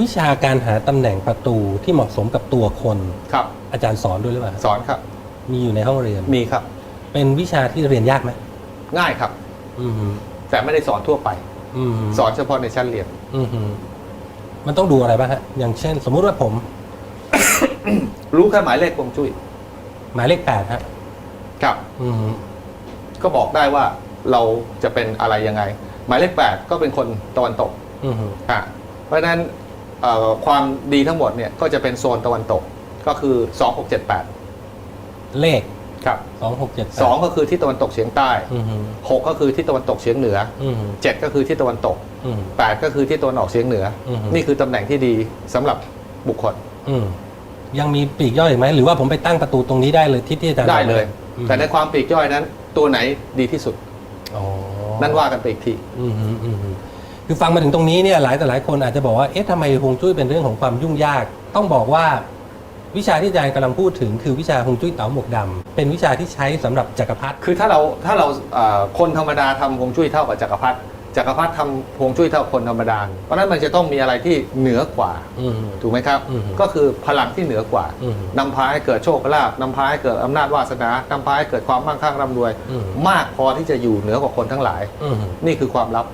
วิชาการหาตำแหน่งประตูที่เหมาะสมกับตัวคน ครับ อาจารย์สอนด้วยหรือเปล่าสอนครับ มีอยู่ในห้องเรียน มีครับ เป็นวิชาที่เรียนยากไหมง่ายครับ อืมฮึแต่ไม่ได้สอนทั่วไป อืมฮึสอนเฉพาะในชั้นเรียน อืมฮึมันต้องดูอะไรบ้างฮะอย่างเช่น สมมุติว่าผม รู้แค่หมายเลขฮวงจุ้ยหมายเลขแปดฮะครับ อืมฮึก็บอกได้ว่าเราจะเป็นอะไรยังไง หมายเลขแปดก็เป็นคนตะวันตกอืมฮึอะเพราะฉะนั้นเอ่อ ความดีทั้งหมดเนี่ยก็จะเป็นโซนตะวันตกก็คือ 2678 เลขครับ สองหกเจ็ดสองก็คือที่ตะวันตกเฉียงใต้ อืมฮึหกก็คือที่ตะวันตกเฉียงเหนือ อืมฮึเจ็ดก็คือที่ตะวันตก อืมฮึแปดก็คือที่ตะวันออกเฉียงเหนือออฮึ นี่คือตำแหน่งที่ดีสำหรับบุคคลอืมยังมีปลีกย่อยอีกไหมหรือว่าผมไปตั้งประตูตรงนี้ได้เลยที่ที่อาจารย์ได้เลยอืมแต่ในความปลีกย่อยนั้น ตัวไหนดีที่สุด อ๋อนั่นว่ากันไปอีกที อืมฮึอืมฮึ คือฟังมาถึงตรงนี้เนี่ยหลายแต่หลายคนอาจจะบอกว่าเอ๊ะทำไมฮวงจุ้ยเป็นเรื่องของความยุ่งยาก ต้องบอกว่าวิชาที่อาจารย์กำลังพูดถึงคือวิชาฮวงจุ้ยเต๋าหมวกดำเป็นวิชาที่ใช้สำหรับจักรพรรดิคือถ้าเราถ้าเราเอ่อคนธรรมดาทำฮวงจุ้ยเท่ากับจักรพรรดิจักรพรรดิทำฮวงจุ้ยเท่าคนธรรมดา เพราะฉะนั้นมันจะต้องมีอะไรที่เหนือกว่า อืมฮึถูกไหมครับ อืมก็คือพลังที่เหนือกว่าอืมนำพาให้เกิดโชคลาภนำพาให้เกิดอำนาจวาสนานำพาให้เกิดความมั่งคั่งร่ำรวย อืม มากพอที่จะอยู่เหนือกว่าคนทั้งหลาย อืมฮึนี่คือความลับ